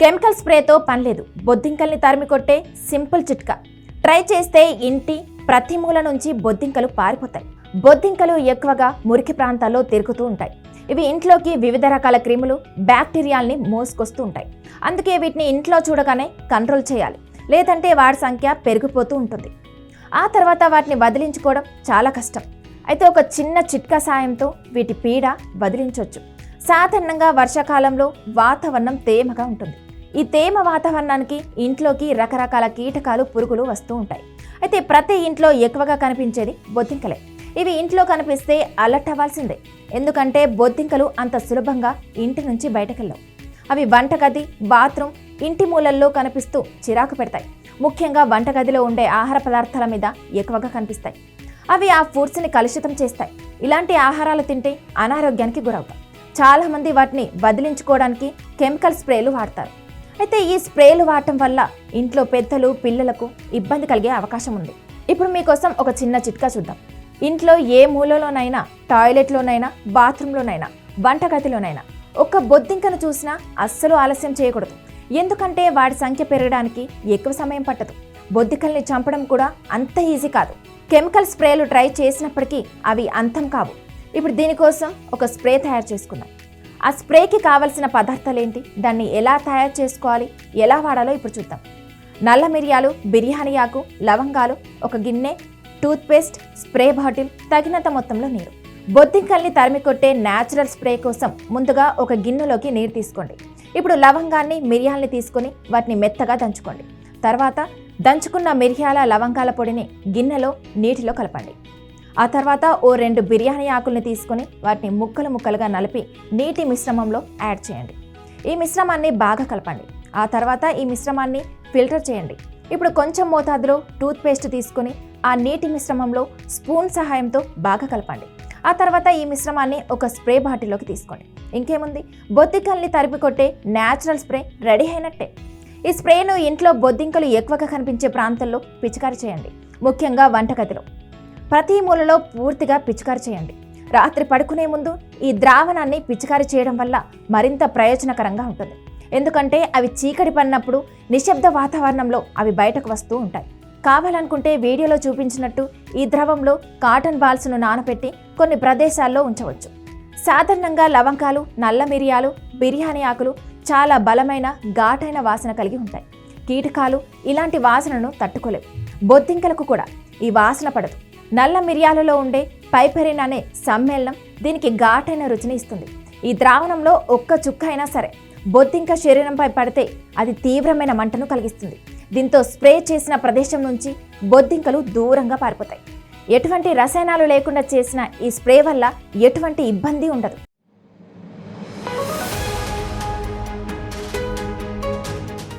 Chemical స్ప్రేతో పనిలేదు. బొద్దింకల్ని తరిమి కొట్టే సింపుల్ చిట్కా. ట్రై చేస్తే ఇంటి ప్రతి మూల నుంచి బొద్దింకలు పారిపోతాయి. బొద్దింకలు ఎక్కువగా మురికి ప్రాంతాల్లో తిరుగుతూ ఉంటాయి. ఇవి ఇంట్లోకి వివిధ రకాల క్రిములు బ్యాక్టీరియాల్ని మోసుకొస్తూ ఉంటాయి. అందుకే వీటిని ఇంట్లో చూడగానే కంట్రోల్ చేయాలి. లేదంటే వాటి సంఖ్య పెరిగిపోతూ ఉంటుంది. ఆ తర్వాత వాటిని వదిలించుకోవడం చాలా కష్టం. అయితే ఒక చిన్న చిట్కా సాయంతో వీటి పీడ వదిలించవచ్చు సాధారణంగా వర్షాకాలంలో వాతావరణం తేమగా ఉంటుంది. ఈ తేమ వాతావరణానికి ఇంట్లోకి రకరకాల కీటకాలు పురుగులు వస్తూ ఉంటాయి. అయితే ప్రతి ఇంట్లో ఎక్కువగా కనిపించేది బొద్దింకలే. ఇవి ఇంట్లో కనిపిస్తే అలర్ట్ అవ్వాల్సిందే. ఎందుకంటే బొద్దింకలు అంత సులభంగా ఇంటి నుంచి బయటకెళ్ళవు. అవి వంటగది బాత్రూమ్ ఇంటి మూలల్లో కనిపిస్తూ చిరాకు పెడతాయి. ముఖ్యంగా వంటగదిలో ఉండే ఆహార పదార్థాల మీద ఎక్కువగా కనిపిస్తాయి. అవి ఆ ఫుడ్స్ని కలుషితం చేస్తాయి. ఇలాంటి ఆహారాలు తింటే అనారోగ్యానికి గురవుతాయి. చాలామంది వాటిని వదిలించుకోవడానికి కెమికల్ స్ప్రేలు వాడతారు. అయితే ఈ స్ప్రేలు వాడటం వల్ల ఇంట్లో పెద్దలు పిల్లలకు ఇబ్బంది కలిగే అవకాశం ఉంది. ఇప్పుడు మీకోసం ఒక చిన్న చిట్కా చూద్దాం. ఇంట్లో ఏ మూలలోనైనా టాయిలెట్లోనైనా బాత్రూంలోనైనా వంటగదిలోనైనా ఒక్క బొద్దింకను చూసినా అస్సలు ఆలస్యం చేయకూడదు. ఎందుకంటే వాడి సంఖ్య పెరగడానికి ఎక్కువ సమయం పట్టదు. బొద్దికల్ని చంపడం కూడా అంత ఈజీ కాదు. కెమికల్ స్ప్రేలు ట్రై చేసినప్పటికీ అవి అంతం కావు. ఇప్పుడు దీనికోసం ఒక స్ప్రే తయారు చేసుకుందాం. ఆ స్ప్రేకి కావలసిన పదార్థాలు ఏంటి దాన్ని ఎలా తయారు చేసుకోవాలి? ఎలా వాడాలో ఇప్పుడు చూద్దాం. నల్ల మిరియాలు బిర్యానీ ఆకు లవంగాలు ఒక గిన్నె టూత్పేస్ట్ స్ప్రే బాటిల్ తగినంత మొత్తంలో నీరు. బొద్దింకల్ని తరిమి కొట్టే న్యాచురల్ స్ప్రే కోసం ముందుగా ఒక గిన్నెలోకి నీరు తీసుకోండి. ఇప్పుడు లవంగాన్ని మిరియాల్ని తీసుకొని వాటిని మెత్తగా దంచుకోండి. తర్వాత దంచుకున్న మిరియాల లవంగాల పొడిని గిన్నెలో నీటిలో కలపండి. ఆ తర్వాత ఓ రెండు బిర్యానీ ఆకుల్ని తీసుకొని వాటిని ముక్కలు ముక్కలుగా నలిపి నీటి మిశ్రమంలో యాడ్ చేయండి. ఈ మిశ్రమాన్ని బాగా కలపండి. ఆ తర్వాత ఈ మిశ్రమాన్ని ఫిల్టర్ చేయండి. ఇప్పుడు కొంచెం మోతాదులో టూత్పేస్ట్ తీసుకొని ఆ నీటి మిశ్రమంలో స్పూన్ సహాయంతో బాగా కలపండి. ఆ తర్వాత ఈ మిశ్రమాన్ని ఒక స్ప్రే బాటిల్లోకి తీసుకోండి. ఇంకేముంది? బొద్దింకల్ని తరిపి కొట్టే న్యాచురల్ స్ప్రే రెడీ అయినట్టే. ఈ స్ప్రేను ఇంట్లో బొద్దింకలు ఎక్కువగా కనిపించే ప్రాంతాల్లో పిచికారి చేయండి. ముఖ్యంగా వంటగదిలో. ప్రతి మూలలో పూర్తిగా పిచికారి చేయండి. రాత్రి పడుకునే ముందు ఈ ద్రావణాన్ని పిచికారి చేయడం వల్ల మరింత ప్రయోజనకరంగా ఉంటుంది. ఎందుకంటే అవి చీకటి పడినప్పుడు నిశ్శబ్ద వాతావరణంలో అవి బయటకు వస్తూ ఉంటాయి. కావాలనుకుంటే వీడియోలో చూపించినట్టు ఈ ద్రవంలో కాటన్ బాల్స్ను నానబెట్టి కొన్ని ప్రదేశాల్లో ఉంచవచ్చు. సాధారణంగా లవంగాలు నల్ల మిరియాలు బిర్యానీ ఆకులు చాలా బలమైన ఘాటైన వాసన కలిగి ఉంటాయి. కీటకాలు ఇలాంటి వాసనను తట్టుకోలేవు. బొద్దింకలకు కూడా ఈ వాసన పడదు. నల్ల మిరియాలలో ఉండే పైపెరిన్ అనే సమ్మేళనం దీనికి ఘాటైన రుచిని ఇస్తుంది. ఈ ద్రావణంలో ఒక్క చుక్క అయినా సరే బొద్దింక శరీరంపై పడితే అది తీవ్రమైన మంటను కలిగిస్తుంది. దీంతో స్ప్రే చేసిన ప్రదేశం నుంచి బొద్దింకలు దూరంగా పారిపోతాయి. ఎటువంటి రసాయనాలు లేకుండా చేసిన ఈ స్ప్రే వల్ల ఎటువంటి ఇబ్బంది ఉండదు.